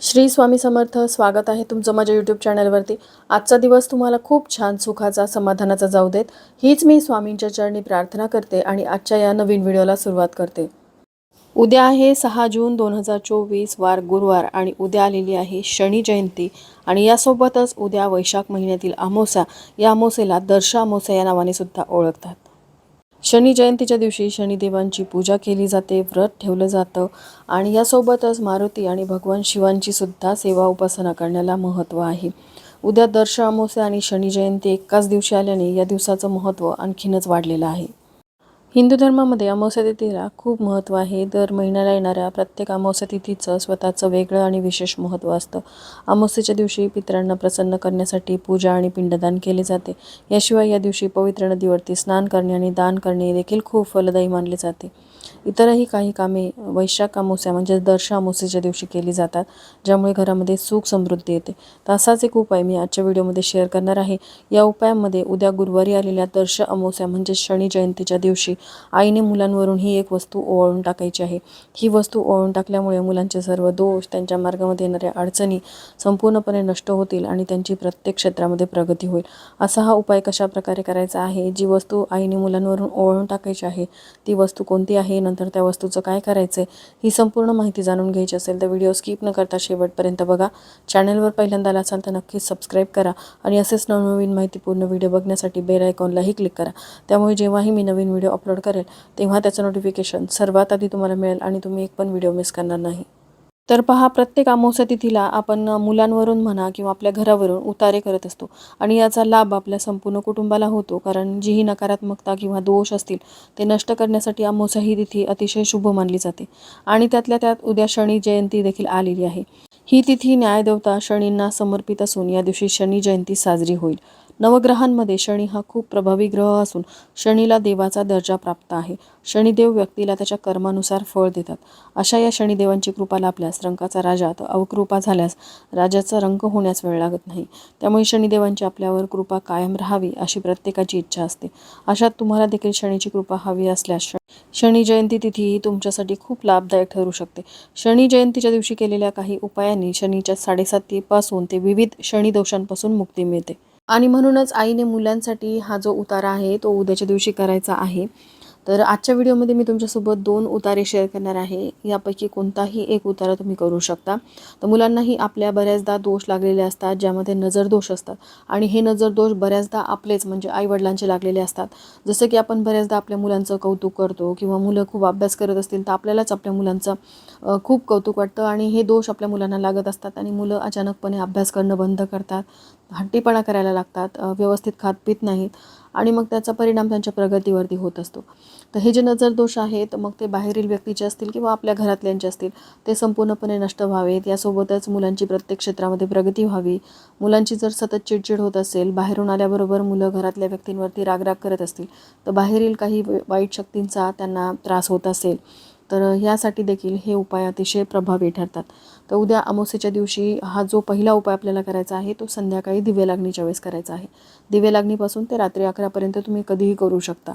श्री स्वामी समर्थ स्वागत आहे तुमचं माझ्या यूट्यूब चॅनलवरती आजचा दिवस तुम्हाला खूप छान सुखाचा समाधानाचा जाऊ देत. हीच मी स्वामींच्या चरणी प्रार्थना करते आणि आजच्या या नवीन व्हिडिओला सुरुवात करते. उद्या आहे सहा जून दोन हजार चोवीस वार गुरुवार आणि उद्या आलेली आहे शनी जयंती. आणि यासोबतच उद्या वैशाख महिन्यातील अमोसा या अमोसेला दर्शा अमोसा या नावाने सुद्धा ओळखतात. शनी जयंतीच्या दिवशी शनिदेवांची पूजा केली जाते व्रत ठेवलं जातं आणि यासोबतच मारुती आणि भगवान शिवांची सुद्धा सेवा उपासना करण्याला महत्त्व आहे. उद्या दर्श अमावस्या आणि शनी जयंती एकाच दिवशी आल्याने या दिवसाचं महत्त्व आणखीनच वाढलेलं आहे. हिंदू धर्मामध्ये अमावस्या तिथीला खूप महत्त्व आहे. दर महिन्याला येणाऱ्या प्रत्येक अमावस्या तिथीचं स्वतःचं वेगळं आणि विशेष महत्त्व असतं. अमावस्येच्या दिवशी पितरांना प्रसन्न करण्यासाठी पूजा आणि पिंडदान केले जाते. याशिवाय या दिवशी पवित्र नदीवरती स्नान करणे आणि दान करणे देखील खूप फलदायी मानले जाते. इतरही काही कामे वैशाख अमावस्या म्हणजे दर्श अमावस्येच्या दिवशी केली जातात ज्यामुळे घरामध्ये सुख समृद्धी येते. तर असाच एक उपाय मी आजच्या व्हिडिओमध्ये शेअर करणार आहे. या उपायामध्ये उद्या गुरुवारी आलेल्या दर्श अमावस्या म्हणजे शनी जयंतीच्या दिवशी आईने मुलांवरून ही एक वस्तू ओवाळून टाकायची आहे. ही वस्तू ओवाळून टाकल्यामुळे मुलांचे सर्व दोष त्यांच्या मार्गामध्ये येणाऱ्या अडचणी संपूर्णपणे नष्ट होतील आणि त्यांची प्रत्येक क्षेत्रामध्ये प्रगती होईल. असा हा उपाय कशा प्रकारे करायचा आहे? जी वस्तू आईने मुलांवरून ओवाळून टाकायची आहे ती वस्तू कोणती आहे? त्यानंतर त्या वस्तूचं काय करायचं आहे ही संपूर्ण माहिती जाणून घ्यायची असेल तर व्हिडिओ स्किप न करता शेवटपर्यंत बघा. चॅनलवर पहिल्यांदा आला असाल तर नक्कीच सबस्क्राईब करा आणि असेच नवनवीन माहिती पूर्ण व्हिडिओ बघण्यासाठी बेल आयकॉनलाही क्लिक करा. त्यामुळे जेव्हाही मी नवीन व्हिडिओ अपलोड करेल तेव्हा त्याचं नोटिफिकेशन सर्वात आधी तुम्हाला मिळेल आणि तुम्ही एक पण व्हिडिओ मिस करणार नाही. तर पहा प्रत्येक अमावस्या तिथीला आपण मुलांवरून म्हणा किंवा आपल्या घरावरून उतारे करत असतो. आणि याचा लाभ आपल्या संपूर्ण कुटुंबाला होतो कारण जी ही नकारात्मकता किंवा दोष असतील ते नष्ट करण्यासाठी अमावस्या ही तिथी अतिशय शुभ मानली जाते. आणि त्यातल्या त्यात उद्या शनी जयंती देखील आलेली आहे. ही तिथी न्यायदेवता शनींना समर्पित असून या दिवशी शनी जयंती साजरी होईल. नवग्रहांमध्ये शनी हा खूप प्रभावी ग्रह असून शनीला देवाचा दर्जा प्राप्त आहे. शनिदेव व्यक्तीला त्याच्या कर्मानुसार फळ देतात. अशा या शनिदेवांची कृपा लाभल्यास रंकाचा राजा तर अवकृपा झाल्यास राजाचा रंक होण्यास वेळ लागत नाही. त्यामुळे शनिदेवांची आपल्यावर कृपा कायम राहावी अशी प्रत्येकाची इच्छा असते. अशात तुम्हाला देखील शनीची कृपा हवी असल्यास शनी जयंती तिथी ही तुमच्यासाठी खूप लाभदायक ठरू शकते. शनी जयंतीच्या दिवशी केलेल्या काही उपायांनी शनीच्या साडेसातीपासून ते विविध शनी दोषांपासून मुक्ती मिळते. आणि म्हणूनच आईने मुलांसाठी हा जो उतारा आहे तो उद्याच्या दिवशी करायचा आहे. तर आजच्या व्हिडिओमध्ये मी तुमच्यासोबत दोन उतारे शेअर करणार आहे. यापैकी कोणताही एक उतारा तुम्ही करू शकता. तर मुलांनाही आपल्या बऱ्याचदा दोष लागलेले असतात ज्यामध्ये नजर दोष असतात. आणि हे नजर दोष बऱ्याचदा आपलेच म्हणजे आईवडिलांचे लागलेले असतात. जसं की आपण बऱ्याचदा आपल्या मुलांचं कौतुक करतो किंवा मुलं खूप अभ्यास करत असतील तर आपल्यालाच आपल्या मुलांचं खूप कौतुक वाटतं आणि हे दोष आपल्या मुलांना लागत असतात आणि मुलं अचानकपणे अभ्यास करणं बंद करतात. हट्टीपणा करायला लागतात व्यवस्थित खात पित नाहीत. आणि मग त्याचा परिणाम त्यांच्या प्रगतीवरती होत असतो. तर हे जे नजर दोष आहेत मग ते बाहेरील व्यक्तीचे असतील किंवा आपल्या घरातल्यांचे असतील ते संपूर्णपणे नष्ट व्हावेत. यासोबतच मुलांची प्रत्येक क्षेत्रामध्ये प्रगती व्हावी. मुलांची जर सतत चिडचिड होत असेल बाहेरून आल्याबरोबर मुलं घरातल्या व्यक्तींवरती रागराग करत असतील तर बाहेरील काही वाईट शक्तींचा त्यांना त्रास होत असेल. तर ह्यासाठी देखील हे उपाय अतिशय प्रभावी ठरतात. तर उद्या अमावस्येच्या दिवशी हा जो पहिला उपाय आपल्याला करायचा आहे तो संध्याकाळी दिवे लागणीच्या वेळेस करायचा आहे. दिवे लागणीपासून ते रात्री अकरापर्यंत तुम्ही कधीही करू शकता.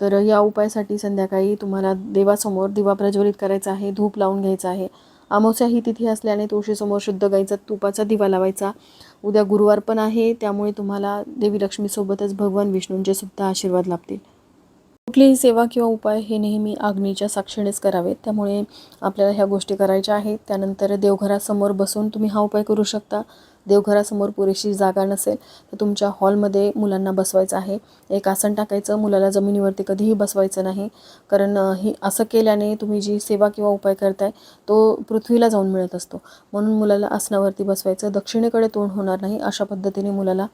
तर या उपायासाठी संध्याकाळी तुम्हाला देवासमोर दिवा प्रज्वलित करायचा आहे धूप लावून घ्यायचा आहे. अमावस्या ही तिथी असल्याने तुळशीसमोर शुद्ध गाईचा तुपाचा दिवा लावायचा. उद्या गुरुवार पण आहे त्यामुळे तुम्हाला देवी लक्ष्मीसोबतच भगवान विष्णूंचे सुद्धा आशीर्वाद लाभतील. कुठलीही सेवा किंवा उपाय हे नेहमी अग्नीच्या साक्षीनेच करावेत. त्यामुळे आपल्याला ह्या गोष्टी करायच्या आहेत. त्यानंतर देवघरासमोर बसून तुम्ही हा उपाय करू शकता. देवघरासमोर पुरेशी जागा नसेल तर तुमच्या हॉलमध्ये मुलांना बसवायचं आहे. एक आसन टाकायचं मुलाला जमिनीवरती कधीही बसवायचं नाही. कारण ही असं केल्याने तुम्ही जी सेवा किंवा उपाय करताय तो पृथ्वीला जाऊन मिळत असतो. म्हणून मुलाला आसनावरती बसवायचं. दक्षिणेकडे तोंड होणार नाही. अशा पद्धतीने मुलाला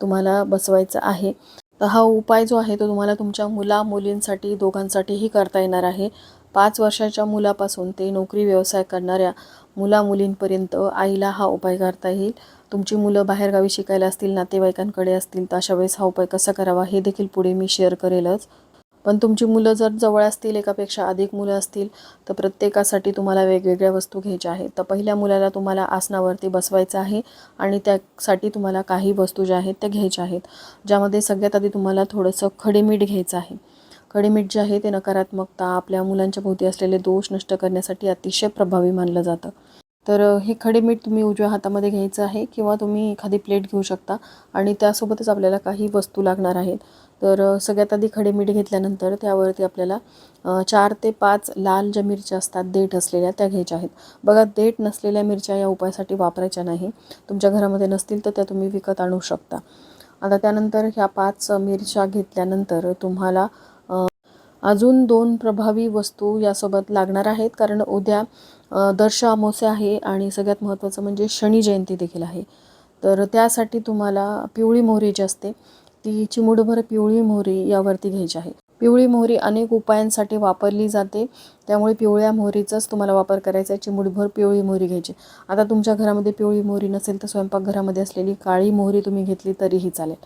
तुम्हाला बसवायचं आहे. तर हा उपाय जो आहे तो तुम्हाला तुमच्या मुला मुलींसाठी दोघांसाठीही करता येणार आहे. पाच वर्षाच्या मुलापासून ते नोकरी व्यवसाय करणाऱ्या मुला मुलींपर्यंत आईला हा उपाय करता येईल. तुमची मुलं बाहेरगावी शिकायला असतील नातेवाईकांकडे असतील तर अशा वेळेस हा उपाय कसा करावा हे देखील पुढे मी शेअर करेलच. पण तुमची मुलं जर जवळ असतील एकापेक्षा अधिक मुलं असतील तर प्रत्येकासाठी तुम्हाला वेगवेगळ्या वस्तू घ्यायच्या आहेत. तर पहिल्या मुलाला तुम्हाला आसनावरती बसवायचं आहे आणि त्यासाठी तुम्हाला काही वस्तू ज्या आहेत त्या घ्यायच्या आहेत. ज्यामध्ये सगळ्यात आधी तुम्हाला थोडंसं खडेमीठ घ्यायचं आहे. खडेमीठ जे आहे ते नकारात्मकता आपल्या मुलांच्या भोवती असलेले दोष नष्ट करण्यासाठी अतिशय प्रभावी मानलं जातं. तर हे खडे मीठ तुम्ही उजव्या हातामध्ये घ्यायचं आहे किंवा तुम्ही एखादी प्लेट घेऊ शकता आणि त्यासोबतच आपल्याला काही वस्तू लागणार आहेत. तर सगळ्यात आधी खडे मीठ घेतल्यानंतर त्यावरती आपल्याला चार ते पाच लाल ज्या मिरच्या असतात देठ असलेल्या त्या घ्यायच्या आहेत. बघा देठ नसलेल्या मिरच्या या उपायासाठी वापरायच्या नाही. तुमच्या घरामध्ये नसतील तर त्या तुम्ही विकत आणू शकता. आता त्यानंतर ह्या पाच मिरच्या घेतल्यानंतर तुम्हाला अजून दोन प्रभावी वस्तू यासोबत लागणार आहेत. कारण उद्या दर्श अमावस्या आहे आणि सगळ्यात महत्त्वाचं म्हणजे शनी जयंती देखील आहे. तर त्यासाठी तुम्हाला पिवळी मोहरी जी असते ती चिमुडभर पिवळी मोहरी यावरती घ्यायची आहे. पिवळी मोहरी अनेक उपायांसाठी वापरली जाते. त्यामुळे पिवळ्या मोहरीचाच तुम्हाला वापर करायचा आहे. चिमुडभर पिवळी मोहरी घ्यायची. आता तुमच्या घरामध्ये पिवळी मोहरी नसेल तर स्वयंपाकघरामध्ये असलेली काळी मोहरी तुम्ही घेतली तरीही चालेल.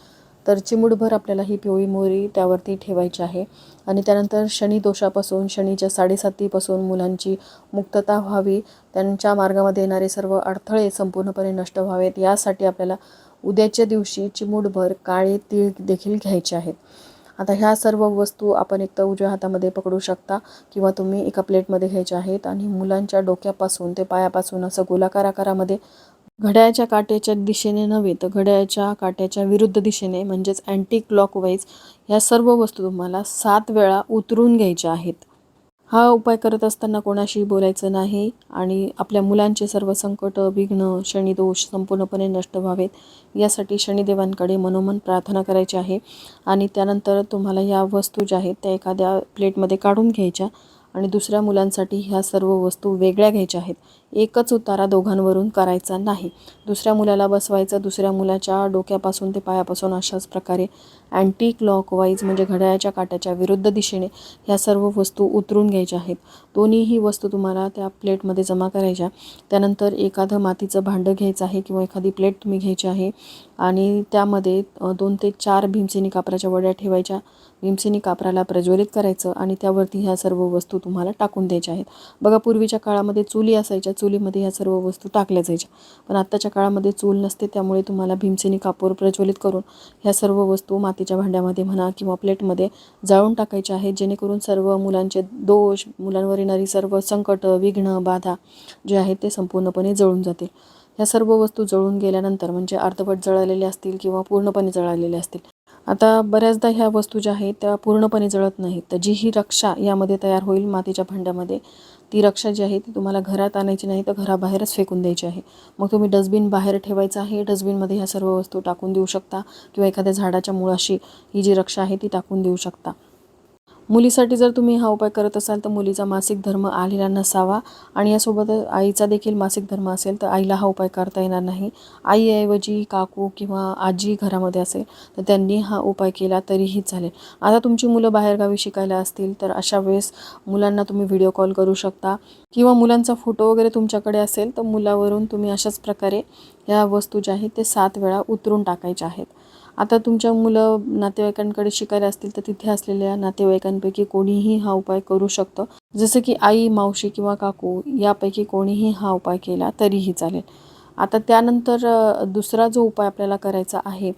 तर चिमुडभर आपल्याला ही पिवळी मोहरी त्यावरती ठेवायची आहे. आणि त्यानंतर शनी दोषापासून शनीच्या साडेसातीपासून मुलांची मुक्तता व्हावी. त्यांच्या मार्गामध्ये येणारे सर्व अडथळे संपूर्णपणे नष्ट व्हावेत. यासाठी आपल्याला उद्याच्या दिवशी चिमूटभर काळे तीळ देखील घ्यायचे आहेत. आता ह्या सर्व वस्तू आपण एक तर उजव्या हातामध्ये पकडू शकता किंवा तुम्ही एका प्लेटमध्ये घ्यायच्या आहेत आणि मुलांच्या डोक्यापासून ते पायापासून असं गोलाकार आकारामध्ये घड्याळ्याच्या काट्याच्या दिशेने नव्हे तर घड्याळ्याच्या काट्याच्या विरुद्ध दिशेने म्हणजेच अँटी क्लॉकवाईज ह्या सर्व वस्तू तुम्हाला सात वेळा उतरून घ्यायच्या आहेत. हा उपाय करत असताना कोणाशी बोलायचं नाही आणि आपल्या मुलांचे सर्व संकट विघ्न शनिदोष संपूर्णपणे नष्ट व्हावेत. यासाठी शनिदेवांकडे मनोमन प्रार्थना करायची आहे आणि त्यानंतर तुम्हाला या वस्तू ज्या आहेत त्या एखाद्या प्लेटमध्ये काढून घ्यायच्या आणि दुसऱ्या मुलांसाठी ह्या सर्व वस्तू वेगळ्या घ्यायच्या आहेत. एकच उतारा दोघांवरून करायचा नाही. दुसऱ्या मुलाला बसवायचं दुसऱ्या मुलाच्या डोक्यापासून ते पायापासून अशाच प्रकारे अँटी क्लॉकवाईज म्हणजे घड्याळाच्या काट्याच्या विरुद्ध दिशेने ह्या सर्व वस्तू उतरून घ्यायच्या आहेत. दोन्हीही वस्तू तुम्हाला त्या प्लेटमध्ये जमा करायच्या. त्यानंतर एखादं मातीचं भांडं घ्यायचं आहे किंवा एखादी प्लेट तुम्ही घ्यायची आहे आणि त्यामध्ये दोन ते चार भीमसेनी कापराच्या वड्या ठेवायच्या. भीमसेनी कापराला प्रज्वलित करायचं आणि त्यावरती ह्या सर्व वस्तू तुम्हाला टाकून द्यायच्या आहेत. बघा पूर्वीच्या काळामध्ये चुली असायच्या चुलीमध्ये ह्या सर्व वस्तू टाकल्या जायच्या. पण आत्ताच्या काळामध्ये चूल नसते त्यामुळे तुम्हाला भीमसेनी कापूर प्रज्वलित करून ह्या सर्व वस्तू मातीच्या भांड्यामध्ये म्हणा किंवा प्लेटमध्ये जाळून टाकायच्या आहेत जेणेकरून सर्व मुलांचे दोष मुलांवर येणारी सर्व संकट विघ्न बाधा जे आहेत ते संपूर्णपणे जळून जातील. ह्या सर्व वस्तू जळून गेल्यानंतर म्हणजे अर्धवट जळालेल्या असतील किंवा पूर्णपणे जळालेल्या असतील. आता बऱ्याचदा ह्या वस्तू ज्या आहेत त्या पूर्णपणे जळत नाहीत. तर जी ही रक्षा यामध्ये तयार होईल मातीच्या भांड्यामध्ये ती रक्षा जी आहे ती तुम्हाला घरात आणायची नाही तर घराबाहेरच फेकून द्यायची आहे. मग तुम्ही डस्टबिन बाहेर ठेवायचं आहे डस्टबिनमध्ये ह्या सर्व वस्तू टाकून देऊ शकता किंवा एखाद्या झाडाच्या मुळाशी ही जी रक्षा आहे ती टाकून देऊ शकता. मुलीसाठी जर तुम्ही हा उपाय करत असाल तर मुलीचा मासिक धर्म आलेला नसावा. आणि यासोबत आईचा देखील मासिक धर्म असेल तर आईला हा उपाय करता येणार नाही. आईऐवजी काकू किंवा आजी घरामध्ये असेल तर त्यांनी हा उपाय केला तरीही चालेल. आता तुमची मुलं बाहेरगावी शिकायला असतील तर अशा वेळेस मुलांना तुम्ही व्हिडिओ कॉल करू शकता. किंवा मुलांचा फोटो वगैरे तुमच्याकडे असेल तर मुलावरून तुम्ही अशाच प्रकारे या वस्तू ज्या आहेत ते सात वेळा उतरून टाकायच्या आहेत. आता तुमच्या मुलं नातेवाईकांकडे शिकायला असतील तर तिथे असलेल्या नातेवाईकांपैकी कोणीही हा उपाय करू शकतं. जसं की आई मावशी किंवा काकू यापैकी कोणीही हा उपाय केला तरीही चालेल. आता त्यानंतर दुसरा जो उपाय आपल्याला करायचा आहे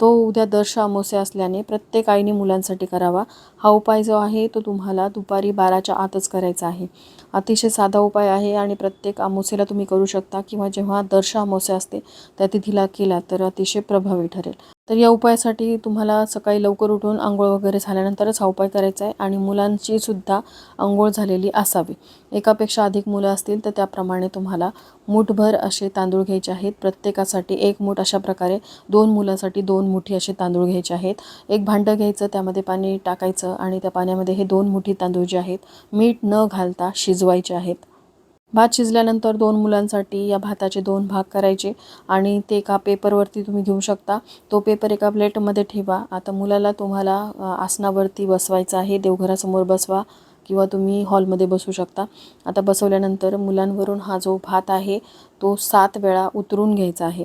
तो उद्या दर्श अमावस्या असल्याने प्रत्येक आईने मुलांसाठी करावा. हा उपाय जो आहे तो तुम्हाला दुपारी बाराच्या आतच करायचा आहे. अतिशय साधा उपाय आहे आणि प्रत्येक अमावस्येला तुम्ही करू शकता किंवा जेव्हा दर्श अमावस्या असते त्या तिथीला केला तर अतिशय प्रभावी ठरेल. तर या उपायासाठी तुम्हाला सकाळी लवकर उठून आंघोळ वगैरे झाल्यानंतरच हा उपाय करायचा आहे आणि मुलांची सुद्धा आंघोळ झालेली असावी. एकापेक्षा अधिक मुलं असतील तर त्याप्रमाणे तुम्हाला मूठभर असे तांदूळ घ्यायचे आहेत. प्रत्येकासाठी एक मूठ अशा प्रकारे दोन मुलांसाठी दोन मुठी असे तांदूळ घ्यायचे आहेत. एक भांडं घ्यायचं त्यामध्ये पाणी टाकायचं आणि त्या पाण्यामध्ये हे दोन मुठी तांदूळ जे आहेत मीठ न घालता शिजवायचे आहेत. भात शिजल्यानंतर दोन मुलांसाठी या भाताचे दोन भाग करायचे आणि ते एका पेपरवरती तुम्ही घेऊ शकता. तो पेपर एका प्लेटमध्ये ठेवा. आता मुलाला तुम्हाला आसनावरती बसवायचं आहे. देवघरासमोर बसवा किंवा तुम्ही हॉलमध्ये बसू शकता. आता बसवल्यानंतर मुलांवरून हा जो भात आहे तो सात वेळा उतरून घ्यायचा आहे.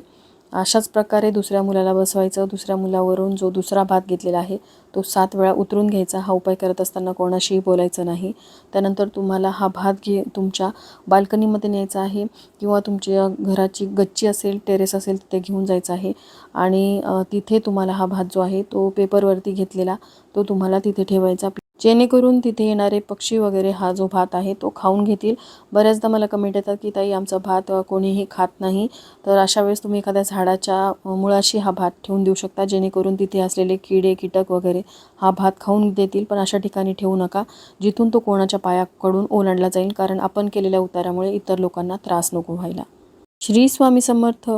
अशाच प्रकारे दुसऱ्या मुलाला बसवायचं दुसऱ्या मुलावरून जो दुसरा भात घेतलेला आहे तो सात वेळा उतरून घ्यायचा. हा उपाय करत असताना कोणाशीही बोलायचं नाही. त्यानंतर तुम्हाला हा भात घे तुमच्या बाल्कनीमध्ये न्यायचा आहे किंवा तुमच्या घराची गच्ची असेल टेरेस असेल तिथे घेऊन जायचं आहे. आणि तिथे तुम्हाला हा भात जो आहे तो पेपरवरती घेतलेला तो तुम्हाला तिथे ठेवायचा. जेणेकरून तिथे येणारे पक्षी वगैरे हा जो भात आहे तो खाऊन घेतील. बऱ्याचदा मला कमेंट येतात की ताई आमचा भात कोणीही खात नाही. तर अशा वेळेस तुम्ही एखाद्या झाडाच्या मुळाशी हा भात ठेवून देऊ शकता जेणेकरून तिथे असलेले किडे कीटक वगैरे हा भात खाऊन देतील. पण अशा ठिकाणी ठेवू नका. जिथून तो कोणाच्या पायाकडून ओलांडला जाईल. कारण आपण केलेल्या उतारामुळे इतर लोकांना त्रास नको व्हायला. श्री स्वामी समर्थ.